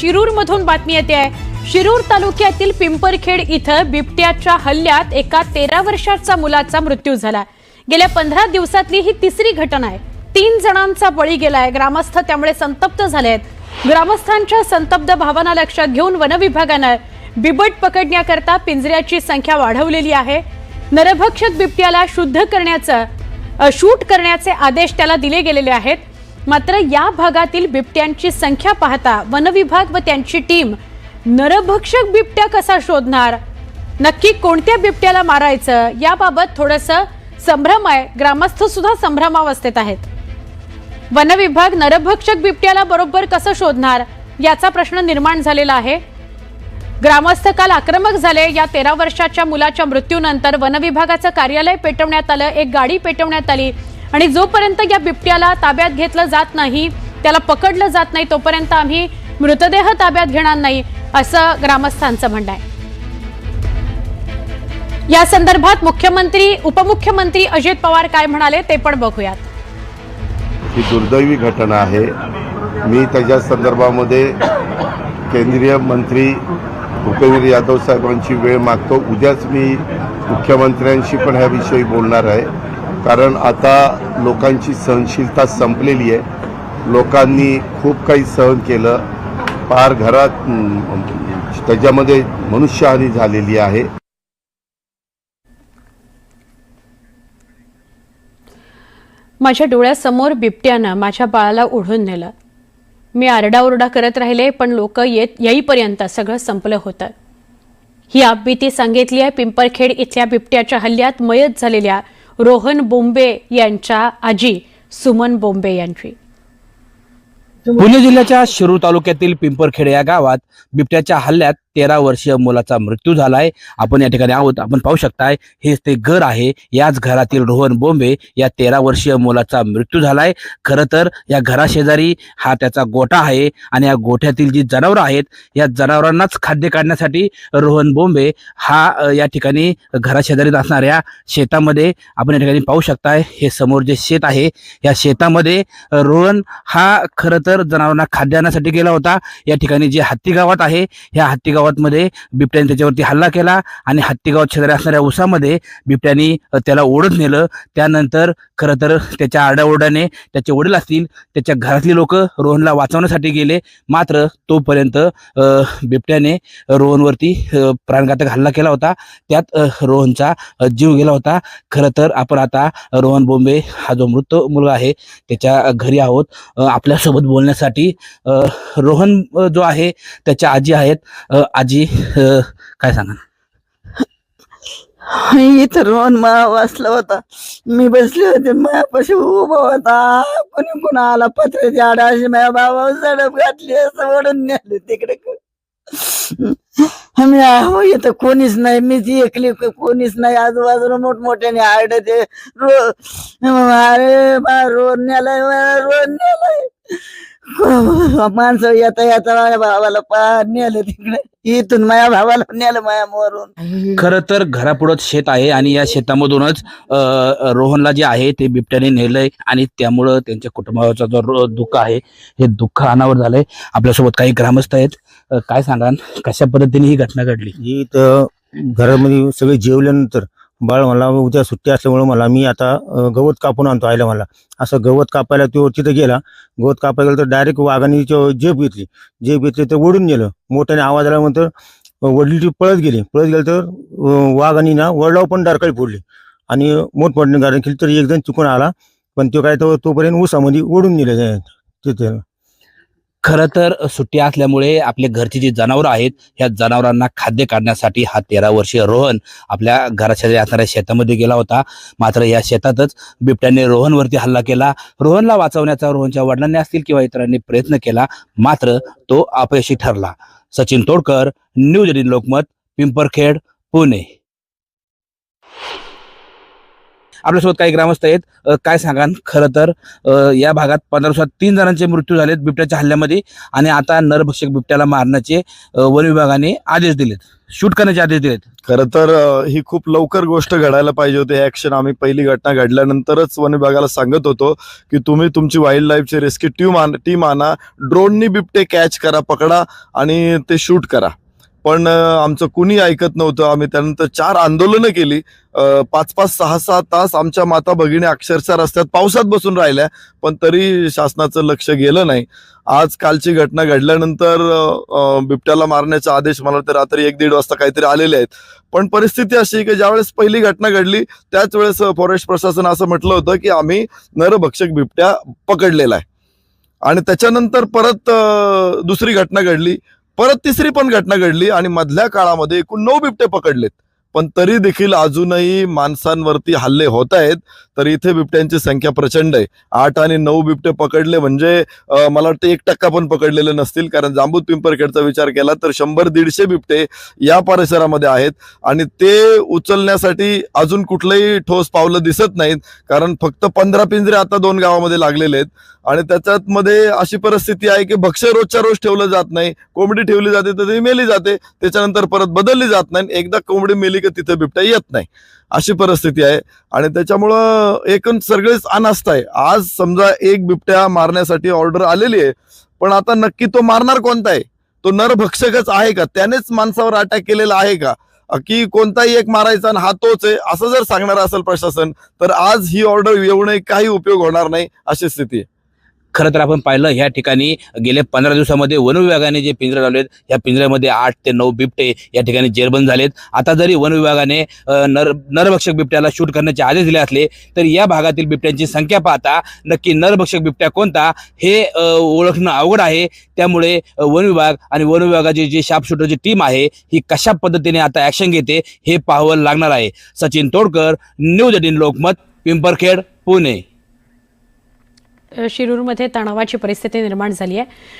शिरूर मधून बातमी येते आहे. शिरूर तालुक्यातील पिंपरखेड इथं बिबट्याच्या हल्ल्यात एका तेरा वर्षाच्या मुलाचा मृत्यू झाला. गेल्या पंधरा दिवसातली ही तिसरी घटना आहे. तीन जणांचा बळी गेलाय. ग्रामस्थ त्यामुळे संतप्त झाले आहेत. ग्रामस्थांच्या संतप्त भावना लक्षात घेऊन वनविभागानं बिबट पकडण्याकरता पिंजऱ्याची संख्या वाढवलेली आहे. नरभक्षक बिबट्याला शुद्ध करण्याचं शूट करण्याचे आदेश त्याला दिले गेलेले आहेत. मात्र या भागातील बिबट्यांची संख्या पाहता वनविभाग व त्यांची टीम नरभक्षक बिबट्या कसा शोधणार? नक्की कोणत्या बिबट्याला मारायचं? याबाबत थोडस संभ्रम आहे ग्रामस्थ सुद्धा संभ्रमावस्थेत आहेत. वनविभाग नरभक्षक बिबट्याला बरोबर कसं शोधणार? याचा प्रश्न निर्माण झालेला आहे. ग्रामस्थ काल आक्रमक झाले. या तेरा वर्षाच्या मुलाच्या मृत्यूनंतर वनविभागाचं कार्यालय पेटवण्यात आलं. एक गाडी पेटवण्यात आली. आणि जोपर्यंत या बिबट्याला ताब्यात घेतलं जात नाही त्याला पकडलं जात नाही तोपर्यंत आम्ही मृतदेह ताब्यात घेणार नाही असं ग्रामस्थांचं म्हणणं आहे. या संदर्भात मुख्यमंत्री उपमुख्यमंत्री अजित पवार काय म्हणाले ते पण बघूयात. ही दुर्दैवी घटना आहे. मी त्याच्या संदर्भामध्ये केंद्रीय मंत्री भूपेंद्र यादव साहेबांची वेळ मागतो. उद्याच मी मुख्यमंत्र्यांशी पण ह्याविषयी बोलणार आहे. कारण आता लोकांची सहनशीलता संपलेली आहे. लोकांनी खूप काही सहन केलं. पार घरात त्याच्यामध्ये मनुष्यहानी झालेली आहे. माझ्या डोळ्यासमोर बिबट्यानं माझ्या बाळाला ओढून नेलं. मी आरडाओरडा करत राहिले पण लोक येत येईपर्यंत सगळं संपलं होतं. ही आपबीती सांगितली आहे पिंपरखेड इथल्या बिबट्याच्या हल्ल्यात मयत झालेल्या रोहन बोंबे यांच्या आजी सुमन बोंबे यांची. पुणे जिल्ह्याच्या शिरूर तालुक्यातील पिंपरखेड या गावात बिबट्याच्या हल्ल्यात तेरा वर्षीय मुलाचा मृत्यू झालाय. आपण या ठिकाणी आहोत. आपण पाहू शकताय हेच ते घर आहे. याच घरातील रोहन बोंबे या तेरा वर्षीय मुलाचा मृत्यू झालाय. खरं तर या घराशेजारी हा त्याचा गोठा आहे आणि या गोठ्यातील जी जनावरं आहेत या जनावरांनाच खाद्य काढण्यासाठी रोहन बोंबे हा या ठिकाणी घराशेजारीत असणाऱ्या शेतामध्ये आपण या ठिकाणी पाहू शकताय हे समोर जे शेत आहे या शेतामध्ये रोहन हा खरं तर जनावरांना खाद्य आणण्यासाठी गेला होता. या ठिकाणी जे हत्ती गावात आहे या हत्ती गावातमध्ये बिबट्याने त्याच्यावरती हल्ला केला आणि हत्तीगाव शेजारी असणाऱ्या उसामध्ये बिबट्याने त्याला ओढत नेलं. त्यानंतर खरं तर त्याच्या आरडाओरडाने त्याचे वडील असतील त्याच्या घरातली लोक रोहनला वाचवण्यासाठी गेले. मात्र तोपर्यंत बिबट्याने रोहनवरती प्राणघातक हल्ला केला होता. त्यात रोहनचा जीव गेला होता. खरं तर आपण आता रोहन बोंबे हा जो मृत मुलगा आहे त्याच्या घरी आहोत. आपल्यासोबत बोलण्यासाठी रोहन जो आहे त्याच्या आजी आहेत. आजी काय सांगा इथं रोहन वाचला होता. मी बसले होते मायापाशी उभा होता. कोणी कोणा आला पत्र्याची आडाशी माझ्या बाबा सडप घातली असं ओढून नेले तिकडे. मी आहो इथं कोणीच नाही. मीच एकली कोणीच नाही. आजूबाजूला मोठमोठ्याने आरडते रो अरे बा रोड नेलाय रोड नेलाय. माणसं येता येता माझ्या भावाला पा नेलं तिकडे. इथून माझ्या भावाला नेलं माया मोरून. खरं तर घरापुढंच शेत आहे आणि या शेतामधूनच अ, रोहनला जे आहे ते बिबट्याने नेलंय आणि त्यामुळं त्यांच्या कुटुंबाचा जो रो- दुःख आहे हे दुःख अनावर झालंय. आपल्यासोबत काही ग्रामस्थ आहेत. अ, काय सांगा कशा पद्धतीने ही घटना घडली? ही तर घरामध्ये सगळे जेवल्यानंतर बाळ मला उद्या सुट्टी असल्यामुळं मला मी आता गवत कापून आणतो आयला मला. असं गवत कापायला तो तिथं गेला. गवत कापायला गेला तर डायरेक्ट वाघाने जो जेब घेतली. जेब घेतली तर ओढून गेलं मोठ्याने आवाज आल्यानंतर अं, वडील ती पळत गेली. पळत गेली तर अं, वाघाने ना वडलाव पण डारकाळी फोडली. आणि मोठमोठ्याने गाडी केली तर एक जण चुकून आला. पण तो काय तो तोपर्यंत उसामध्ये ओढून गेले तिथे. खरं तर सुट्टी असल्यामुळे आपले घरची जी जनावरं आहेत ह्या जनावरांना खाद्य काढण्यासाठी हा तेरा वर्षीय रोहन आपल्या घराच्या असणाऱ्या शेतामध्ये गेला होता. मात्र या शेतातच बिबट्याने रोहनवरती हल्ला केला. रोहनला वाचवण्याचा रोहनच्या वडिलांनी असतील किंवा इतरांनी प्रयत्न केला मात्र तो अपयशी ठरला. Sachin Todkar news eighteen Lokmat Pimparkhed Pune. आपल्यासोबत काही ग्रामस्थ आहेत. काय सांगाल? खरं तर या भागात पंधरा दिवसात तीन जणांचे मृत्यू झालेत बिबट्याच्या हल्ल्यामध्ये आणि आता नरभक्षक बिबट्याला मारण्याचे वन विभागाने आदेश दिलेत. शूट करण्याचे आदेश दिलेत. खरं तर ही खूप लवकर गोष्ट घडायला पाहिजे होती. ऍक्शन आम्ही पहिली घटना घडल्यानंतरच वन विभागाला सांगत होतो की तुम्ही तुमची वाईल्ड लाईफची रेस्क्यू टीम आण टीम आणा. ड्रोननी बिबटे कॅच करा पकडा आणि ते शूट करा. पण आमचं कुणी ऐकत नव्हतं. आम्ही त्यानंतर चार आंदोलनं केली. पाच पाच सहा सहा तास आमच्या माता भगिनी अक्षरशः रस्त्यात पावसात बसून राहिल्या पण तरी शासनाचं लक्ष गेलं नाही. आज कालची घटना घडल्यानंतर बिबट्याला मारण्याचा आदेश मला तर रात्री एक दीड वाजता काहीतरी आलेले आहेत. पण परिस्थिती अशी की ज्यावेळेस पहिली घटना घडली त्याच वेळेस फॉरेस्ट प्रशासन असं म्हटलं होतं की आम्ही नरभक्षक बिबट्या पकडलेला आहे. आणि त्याच्यानंतर परत दुसरी घटना घडली. परत तिसरी पण घटना घडली आणि मधल्या काळामध्ये एकूण नऊ बिबटे पकडलेत. पण तरी देखील अजूनही माणसांवरती हल्ले होत आहेत तर इथे बिबट्यांची संख्या प्रचंड आहे. आठ आणि नऊ बिबटे पकडले म्हणजे मला वाटतं एक टक्का पण पकडलेले नसतील. कारण जांबूत पिंपरखेडचा विचार केला तर शंभर दीडशे बिबटे या परिसरामध्ये आहेत आणि ते उचलण्यासाठी अजून कुठलंही ठोस पावलं दिसत नाहीत. कारण फक्त पंधरा पिंजरे आता दोन गावामध्ये लागलेले आहेत. आणि त्याच्यात मध्ये अशी परिस्थिती आहे की भक्ष्य रोजच्या रोज ठेवलं जात नाही कोंबडी ठेवली जाते तर ती मेली जाते त्याच्यानंतर परत बदलली जात नाही एकदा कोंबडी मेली की तिथे बिबट्या येत नाही. अशी परिस्थिती आहे. आणि त्याच्यामुळं एकूण सगळेच अनास्था आहे. आज समजा एक बिबट्या मारण्यासाठी ऑर्डर आलेली आहे पण आता नक्की तो मारणार कोणता आहे? तो नरभक्षकच आहे का? त्यानेच माणसावर अटॅक केलेला आहे का? की कोणताही एक मारायचा आणि हा तोच आहे असं जर सांगणार असेल प्रशासन तर आज ही ऑर्डर येऊनही काही उपयोग होणार नाही अशी स्थिती आहे. खरं तर आपण पाहिलं ह्या ठिकाणी गेल्या पंधरा दिवसामध्ये वन विभागाने जे पिंजरे लावलेत या पिंजऱ्यामध्ये आठ ते नऊ बिबटे या ठिकाणी जेरबंद झालेत. आता जरी वन विभागाने नर नरभक्षक बिबट्याला शूट करण्याचे आदेश दिले असले तर या भागातील बिबट्यांची संख्या पाहता नक्की नरभक्षक बिबट्या कोणता हे ओळखणं अवघड आहे. त्यामुळे वनविभाग वन विभाग आणि वन विभागाची जी शार्पशूटरची टीम आहे ही कशा पद्धतीने आता ॲक्शन घेते हे पाहावं लागणार आहे. Sachin Todkar news eighteen Lokmat Pimparkhed Pune. शिरूरमध्ये तणावाची परिस्थिती निर्माण झाली आहे.